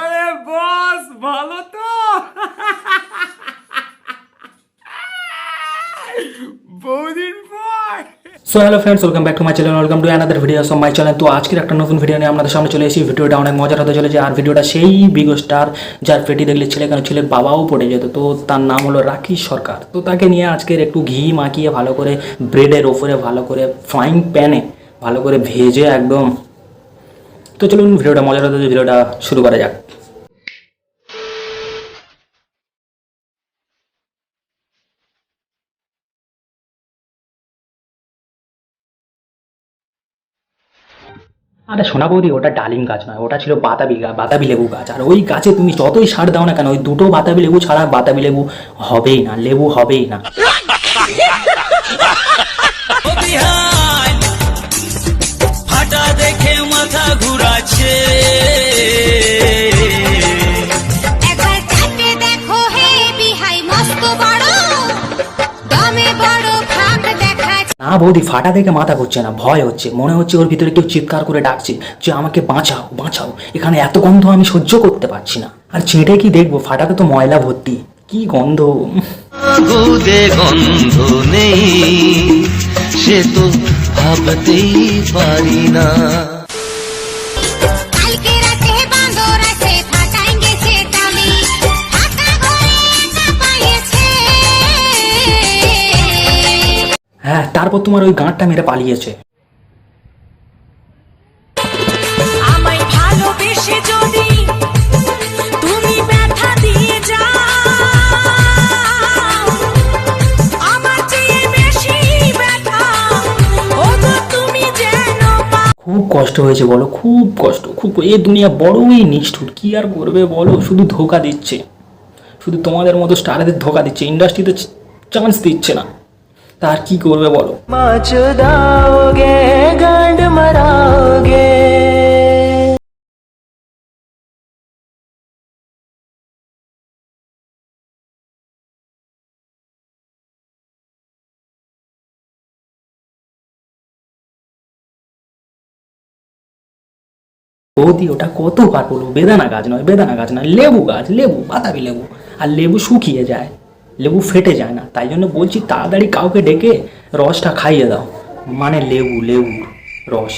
আরে বস, ভালো তো। বহুদিন পর। So hello friends welcome back to my channel welcome to another video of my channel তো আজকের একটা নতুন ভিডিও নিয়ে আমাদের সামনে চলে এসেছি। ভিডিওটা অনেক মজার হতে চলেছে। আর ভিডিওটা সেই বিগ স্টার যার পেটি দেখলে ছেলে কেন ছেলের বাবাও পড়ে যেত। তো তার নাম হলো রাখি সরকার। তো তাকে নিয়ে আজকের একটু ঘি মাখিয়ে ভালো করে ব্রেডের ওপরে ভালো করে ফ্রাইং প্যানে ভালো করে ভেজে একদম। তো চলুন ভিডিওটা মজার হতে ভিডিওটা শুরু করা যাক। আরে সোনা বৌদি, ওটা ডালিম গাছ নয়, ওটা ছিল বাতাবি বাতাবি লেবু গাছ। আর ওই গাছে তুমি যতই সার দাও না কেন, ওই দুটো বাতাবি লেবু ছাড়া বাতাবি লেবু হবেই না, লেবু হবেই না। না বৌদি, ফাটা দেখে মাথা ঘুরছে না, ভয় হচ্ছে, মনে হচ্ছে ওর ভিতরে কেউ চিৎকার করে ডাকছে যে আমাকে বাঁচাও বাঁচাও, এখানে এত গন্ধ আমি সহ্য করতে পারছি না। আর ছেঁটে কি দেখব? ফাটাতে তো ময়লা ভর্তি, কি গন্ধ। গন্ধ নেই, সে তো ভাবতেই পারি না। হ্যাঁ তারপর তোমার ওই গাঁটটা মেরে পালিয়েছে। খুব কষ্ট হয়েছে বলো খুব কষ্ট খুব এ দুনিয়া বড়ই নিষ্ঠুর কি আর করবে বলো? শুধু ধোকা দিচ্ছে। শুধু তোমাদের মতো স্টারেদের ধোকা দিচ্ছে ইন্ডাস্ট্রিতে চান্স দিচ্ছে না। তা আর কি করবে বলো? বৌদি ওটা কতবার বলব? বেদানা গাছ নয় বেদানা গাছ নয় লেবু গাছ লেবু বাতাবি লেবু। আর লেবু শুকিয়ে যায়। লেবু ফেটে যায় না। তাই জন্য বলছি তাড়াতাড়ি কাউকে ডেকে রসটা খাইয়ে দাও। মানে লেবু লেবু রস।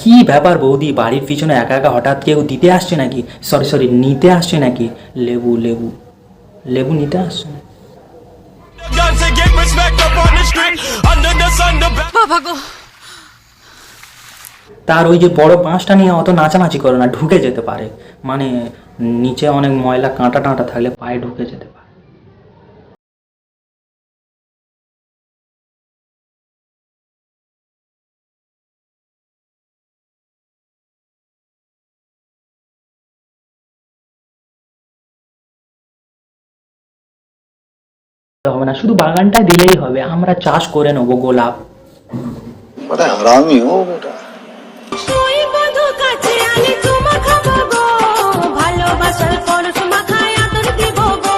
কি? ব্যাপার বৌদি বাড়ির পিছনে একা একা হঠাৎ কেউ দিতে আসছে নাকি? সরি সরি নিতে আসছে নাকি? লেবু লেবু। লেবু নিতে আসছে and get respect up on the street. Under the sun, the back. বাবা গো তার ওই যে বড় বাঁশটা নিয়ে অত নাচানাচি করে না ঢুকে যেতে পারে মানে নিচে অনেক ময়লা কাঁটা টাঁটা থাকলে পায়ে ঢুকে যেতে পারে হবে না শুধু বাগানটায় দিলেই হবে আমরা চাষ করে নেবো গোলাপ बड़ा हरामी हो बेटा ওই বধু কাছে আনি তোমা খাবো গো ভালোবাসার পরশ মাখায় আদর দিব গো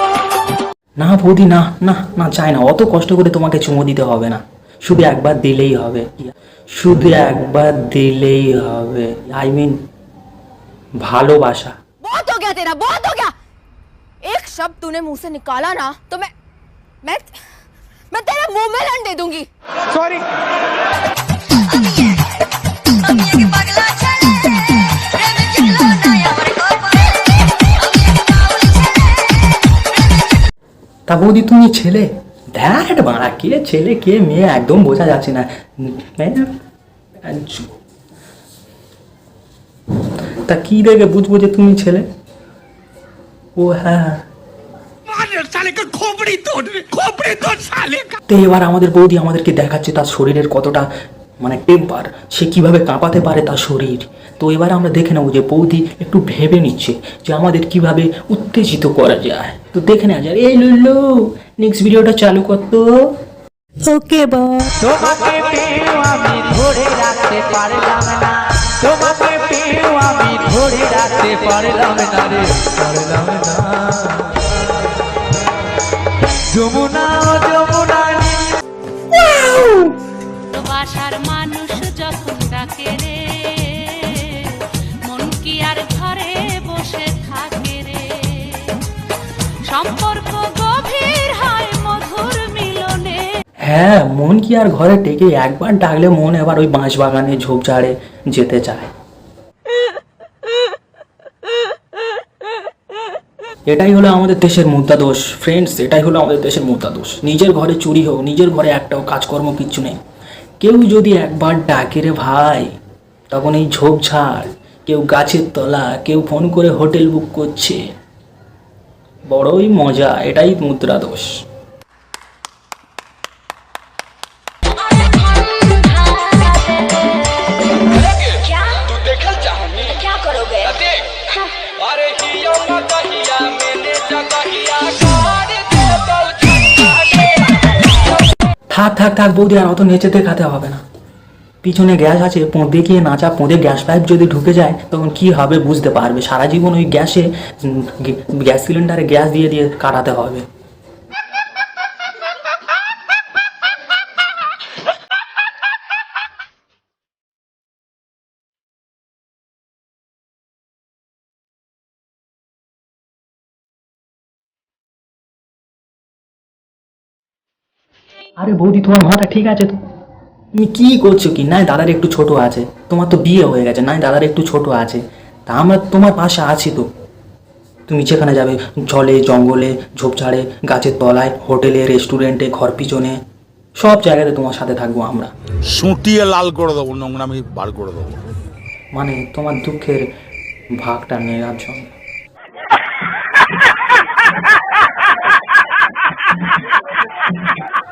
না বৌদি না না না চাই না অত কষ্ট করে তোমাকে চুমো দিতে হবে না শুধু একবার দিলেই হবে শুধু একবার দিলেই হবে আই মিন ভালোবাসা बहुत हो गया तेरा बहुत हो गया एक शब्द तूने मुंह से निकाला ना तो मैं मैं मैं तेरे मुंह में लन दे दूंगी তা বৌদি তুমি ছেলে দ্যাট বাড়া কে ছেলে কে মেয়ে একদম বোঝা যাচ্ছে না তাই না? আচ্ছা। তা কি দেখে বুঝবো যে তুমি ছেলে ও হ্যাঁ হ্যাঁ তো এবার আমাদের বৌদি আমাদেরকে দেখাচ্ছে তার শরীরের কতটা মানে টেম্পার সে কীভাবে কাঁপাতে পারে তার শরীর। তো এবার আমরা দেখে নেব যে বৌদি একটু ভেবে নিচ্ছে যে আমাদের কীভাবে উত্তেজিত করা যায়। তো দেখে নেওয়া যায় এই লুল্লু নেক্সট ভিডিওটা চালু করতো। ওকে না। রে না। যমুনা বাসার মানুষ যখন ডাকে রে মন কি আর ঘরে বসে থাকে রে? সম্পর্ক গভীর হয় মধুর মিলনে। হ্যাঁ মন কি আর ঘরে টেকে একবার ডাকলে মন এবার ওই বাঁশ বাগানে ঝোপঝাড়ে যেতে চায়। এটাই হলো আমাদের দেশের মুদ্রা দোষ। ফ্রেন্ডস এটাই হলো আমাদের দেশের মুদ্রা দোষ। নিজের ঘরে চুরি হোক, নিজের ঘরে একটাও কাজকর্ম কিচ্ছু নেই। কেউ যদি একবার ডাকে রে ভাই, তখন এই ঝোপঝাড়, কেউ গাছের তলা, কেউ ফোন করে হোটেল বুক করছে। বড়ই মজা, এটাই মুদ্রা দোষ। থাক থাক থাক, বৌদি, আর অত নেচে দেখাতে হবে না। পিছনে গ্যাস আছে, পোঁদে গিয়ে নাচা পোঁদে গ্যাস পাইপ যদি ঢুকে যায়, তখন কি হবে বুঝতে পারবে। সারা জীবন ওই গ্যাসে গ্যাস সিলিন্ডারে গ্যাস দিয়ে দিয়ে কাটাতে হবে। আরে বৌদি তোমার মাথা ঠিক আছে তো? তুমি কি করছ কি? নাই দাদার একটু ছোট আছে। তোমার তো বিয়ে হয়ে গেছে। নাই দাদার একটু ছোট আছে। তা আমরা তোমার পাশে আছি তো। তুমি যেখানে যাবে জলে জঙ্গলে ঝোপঝাড়ে গাছের তলায় হোটেলে রেস্টুরেন্টে ঘর পিছনে সব জায়গাতে তোমার সাথে থাকব আমরা। সুটিয়ে লাল করে দেবো নোংরা আমি বার করে দেবো। মানে তোমার দুঃখের ভাগটা নেওয়ার জন্য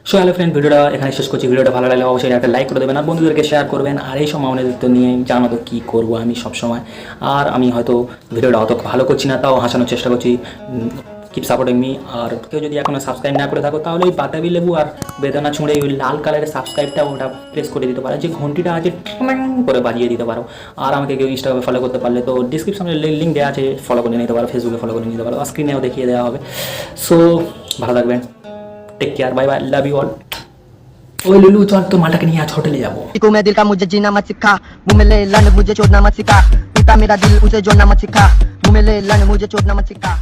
সো হ্যালো ফ্রেন্ড ভিডিওটা এখানে শেষ করছি। ভিডিওটা ভালো লাগলে অবশ্যই একটা লাইক করে দেবেন আর বন্ধুদেরকে শেয়ার করবেন। আর এই সময় নেতৃত্ব নিয়ে জানো তো কী করব আমি সবসময়। আর আমি হয়তো ভিডিওটা অত ভালো করছি না, তাও হাসানোর চেষ্টা করছি। কিপ সাপোর্টিং মি আর কেউ যদি এখনও সাবস্ক্রাইব না করে থাকো, তাহলে ওই বাতাবি লেবু আর বেদনা ছুঁড়ে ওই লাল কালারের সাবস্ক্রাইবটা ওটা প্রেস করে দিতে পারো। যে ঘন্টিটা আছে করে বাজিয়ে দিতে পারো। আর আমাকে কেউ ইনস্টাগ্রামে ফলো করতে পারলে তো ডিসক্রিপশনে লিঙ্ক দেওয়া আছে ফলো করে নিতে পারো ফেসবুকে ফলো করে নিতে পারো। স্ক্রিনেও দেখিয়ে দেওয়া হবে। সো ভালো থাকবেন। take care bye bye love you all ওই লুলু চল তোর মালটাকে নিয়ে আজ হোটেলে যাবো को मैं दिल का मुझे जीना मत सिखा मुँह में ले लन मुझे छोड़ना मत सिखा टूटा मेरा दिल उसे जोड़ना मत सिखा मुँह में ले लन मुझे छोड़ना मत सिखा